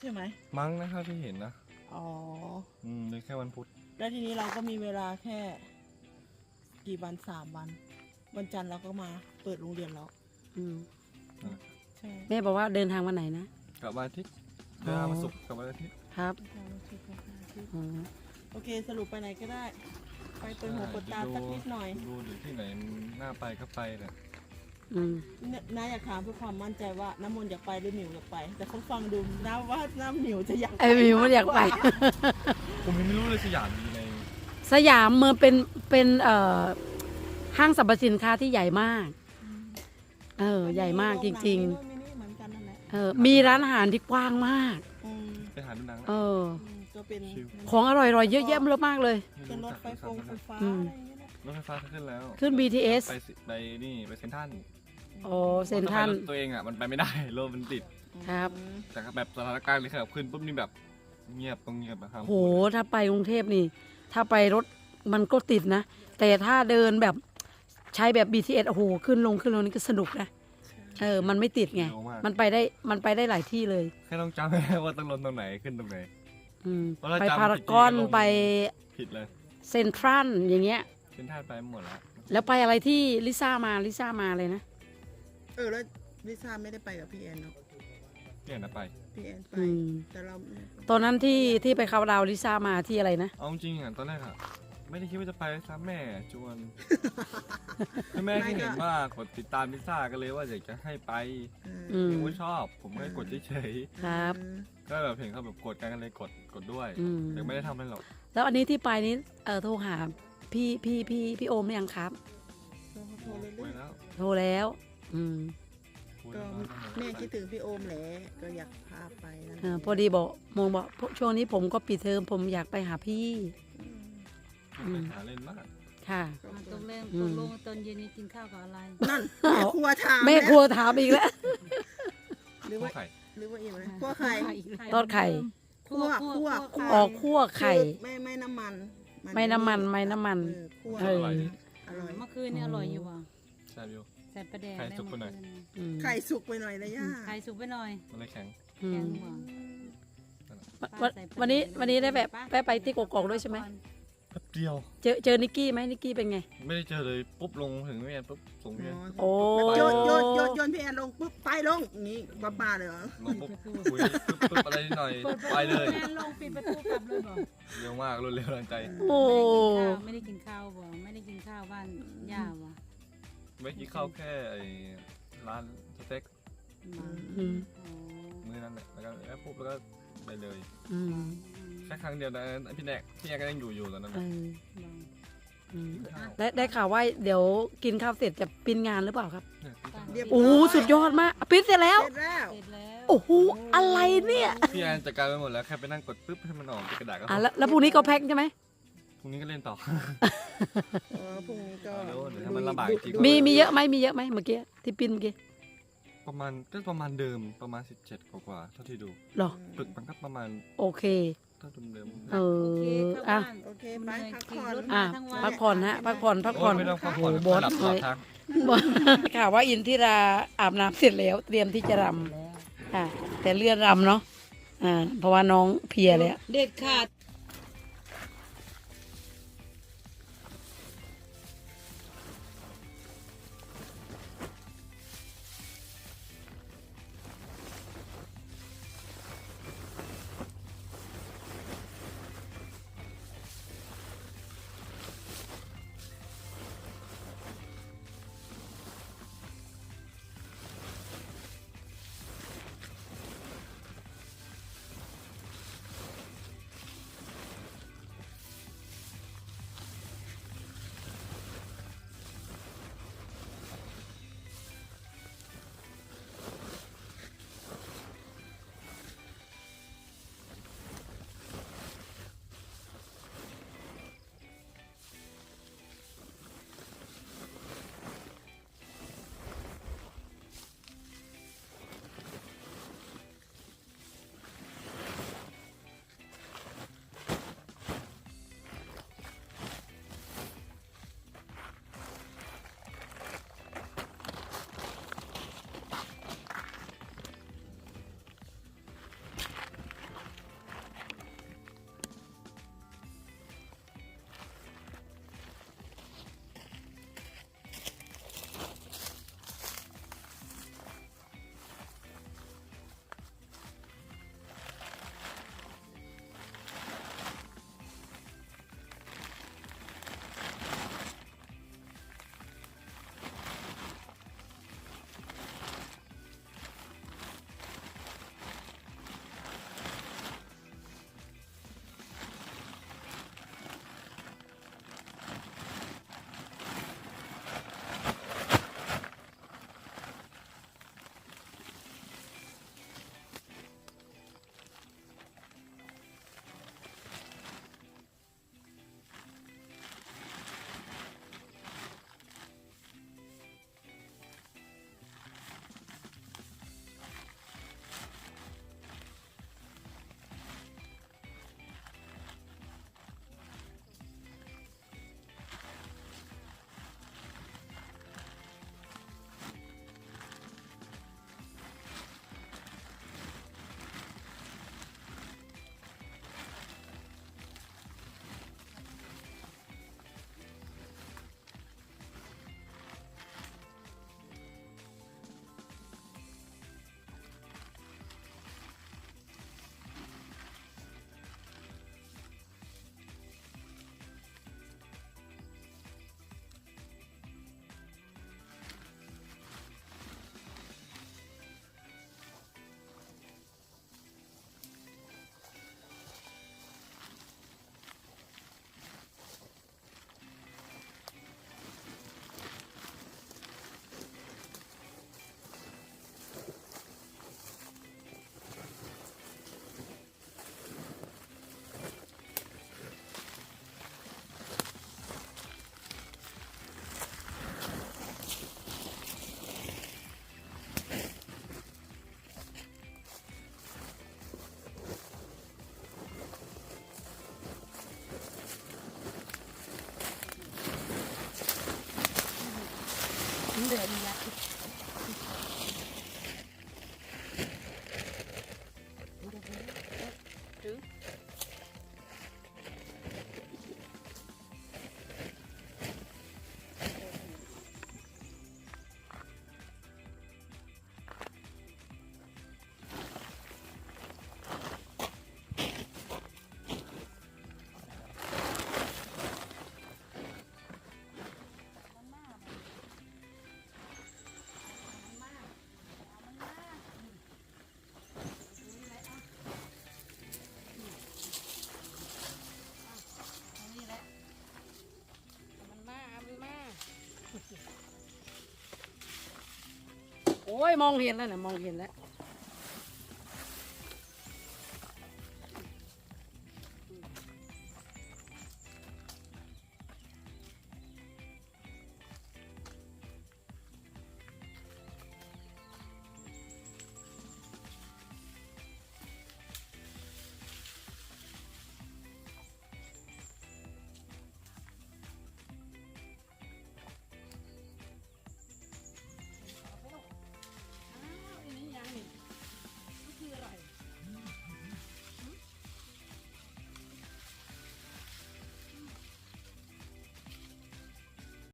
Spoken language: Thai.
ใช่ไหมมั้งนะครับที่เห็นนะอ๋ออืมเลยแค่วันพุธแล้วทีนี้เราก็มีเวลาแค่ กี่วันสามวัน วันจันทร์เราก็มาเปิดโรงเรียนแล้วอืมใช่แม่บอกว่าเดินทางวันไหนนะกลับวันอาทิตย์อ๋อเดินทางมาสุกร์กลับวันอาทิตย์ครับอืมโอเคสรุปไปไหนก็ได้ ไปเปิดหูเปิดตาสักนิดหน่อย ดูหรือที่ไหนน่าไปก็ไปแหละ อืมเนี่ยน้าอยากถามเพื่อความมั่นใจว่าน้ำมนต์อยากไปหรือหมิวอยากไป แต่เขาฟังดูน้าว่าน้ำหมิวจะอยากไอ้มิวไม่อยากไป ผมยังไม่รู้เลยสยามมีในสยามเมืองเป็นเป็นเอ่อห้างสรรพสินค้าที่ใหญ่มาก เออ ใหญ่มากจริงๆมินิเหมือนกันนั่นแหละๆเออ มีร้านอาหารที่กว้างมากอืมไปหาดูหนังนะ เอออืมก็เป็นชิลของอร่อยๆเยอะแยะเยอะมากเลย เป็นรถไฟฟงไฟฟ้าอืมอะไรอย่างเงี้ยนะรถไฟฟ้าขึ้นแล้ว ขึ้น BTS ไปสิไปนี่ ไปเซ็นทรัล โอ้เซนทรันรถตัวเองอะมันไปไม่ได้รถมันติด ครับ อืมแต่แบบสถานการณ์เลยครับขึ้นปุ๊บนี่แบบเงียบต้องเงียบนะครับโหถ้าไปกรุงเทพนี่ ถ้าไปรถมันก็ติดนะ แต่ถ้าเดินแบบใช้แบบ BTS โอ้โห ขึ้นลงขึ้นลงนี่ก็สนุกนะ เออ มันไม่ติดไง เร็วมากมันไปได้ มันไปได้หลายที่เลย แค่ต้องจำให้ได้ว่าต้องลงตรงไหนขึ้นตรงไหน อืม เพราะถ้าไปจำพารากอน ผิดจริงๆก็ลง ไปผิดเลยเซ็นทรัลอย่างเงี้ยเซ็นทรัลไปหมดแล้วแล้วไปอะไรที่ลิซ่ามา ลิซ่ามาเลยนะเออแล้วลิซ่าไม่ได้ไปกับพี่แอนเนาะเนี่ยนะไป พี่แอนไปอืม แต่เราตอนนั้นที่ที่ไปเขาน์ดาวน์ลิซ่ามาที่อะไรนะ เอาจริงๆอะตอนแรกอะไม่ได้คิดว่าจะไปซ้ำแม่ชวนแม่แค่เห็นว่ากดติดตามลิซ่าก็เลยว่าอยากจะให้ไปอืมผมก็ชอบ ผมก็กดเฉยครับ ๆก็แบบเห็นเขาแบบกดกันก็เลยกดกดด้วยอืม แต่ไม่ได้ทำอะไรหรอกแล้วอันนี้ที่ไปนี้เออโทรหาพี่พี่พี่พี่โอมหรือยังครับ เราก็โทรคุเรื่ยอยแล้ว โทรแล้ว อืมคุยๆก็แล้วแม่คิดถึงพี่โอมแหละก็อยากพาไปนั่นเออพอดีบอกโมงบอกพวกช่วงนี้ผมก็ปิดเทอมผมอยากไปหาพี่ อืมไปหาเล่นมากค่ะ ก็อะตกลงอืตม กลงตอนเย็นนี้กินข้าวกับอะไร นั่นแม่ครัวถามแม่ครัวถามอีกแล้ว หรือพวว่ากไข่หรือว่าอีกไหมคั่วไข่ ทอดไข่ คั่วคั่วคั่ว ออกคั่วไข่ คือไม่ไม่น้ำมันไม่น้ำมันไม่น้ำมัน เออคั่วเอออ ร่อยดีอร่อยเมื่อคืนนี่อร่อยอยู่ว่ะใช่บิว ใส่ปลาแดงไข่ได้สุกไปหน่อยเมื่คือืมไข่สุกไปหน่อยนะย่าไข่สุกไปหน่อยมันเลยแข็ง อืแกมงหัววันวันนี้วันนี้ได้แบบแวะไปที่กกอกด้วยใช่ไหมแป๊บเดียว เจอเจอนิกกี้ไหมนิกกี้เป็นไง ไม่ได้เจอเลยปุ๊บลงถึงเรียนปุ๊บส่งเรียนโอ้ โยนโยนโยนโยนพี่แอนลงปุ๊บไปลงอย่างงี้ป้าป้าเลยเหรอลงปุ๊บคุยปุ๊บปุ๊บอะไรนิดหน่อยไปเลยแอนลงปิดประตูกลับเลยบอกเร็วมากรวดเร็วทันใจโอ้ ไม่ได้กินข้าวบ่ไม่ได้กินข้าวบ้านย่าว่ะ ไม่กินข้าวแค่ไอ้ร้านสเต็กอืมอ๋อมื้อนั้นแหละแล้วก็แล้วปุ๊บแล้วก็ไปเลยอืมแค่ครั้งเดียวนะพี่แนกพี่แนกก็ยังอยู่อยู่ตอนนั้นเอน่ะอบอกอืมกินข้าวได้ได้ข่าวว่าเดี๋ยวกินข้าวเสร็จจะปิ้นงานหรือเปล่าครับเนี่ยกินข้าวเรียบร้ โอ้โหสุดยอดมากปิ้นเสร็จแล้ว เสร็จแล้วเสร็จแล้วโอ้โหอะไรเนี่ยพี่แอนจัดการไปหมดแล้วแค่ไปนั่งกดปุ๊บให้มันออกเป็นกระดาษก็พอะอแล้วแล้วพรุ่งนี้ก็แพ็คใช่ไหม พรุ่งนี้ก็เล่นต่อ เออพรุ่งนี้ก็เอาเดี๋ยวเดี๋ยวให้มันลำบากจริงมีมีเยอะไหมมีเยอะไหมเมื่อกี้ที่ปิ้นเมื่อกี้ประมาณก็ประมาณเดิมประมาณ 17 กว่าๆเท่าที่ดูเหรอปึกมันก็ประมาณโอเค เท่าเดิมเอโออเคเข้าอะ บ้าน โอเคเหไปนื่อยพักขี่ผ่อนรถอะมาทั้งวันพักผ่อนฮะพักผ่อนพักโอ้ผ่อนยไม่ต้องพักผ่อนโอ้โหบอส หลับตลอดทางข่าวว่าอินทิราอาบน้ำเสร็จแล้ว เตรียมที่จะรแล้วำอะแต่เลื่อนรำเนาะอ่าเพราะว่าน้องเพลียแล้ว เด็ดขาดเดื อ้ยมองเห็นแล้วนะมองเห็นแล้ว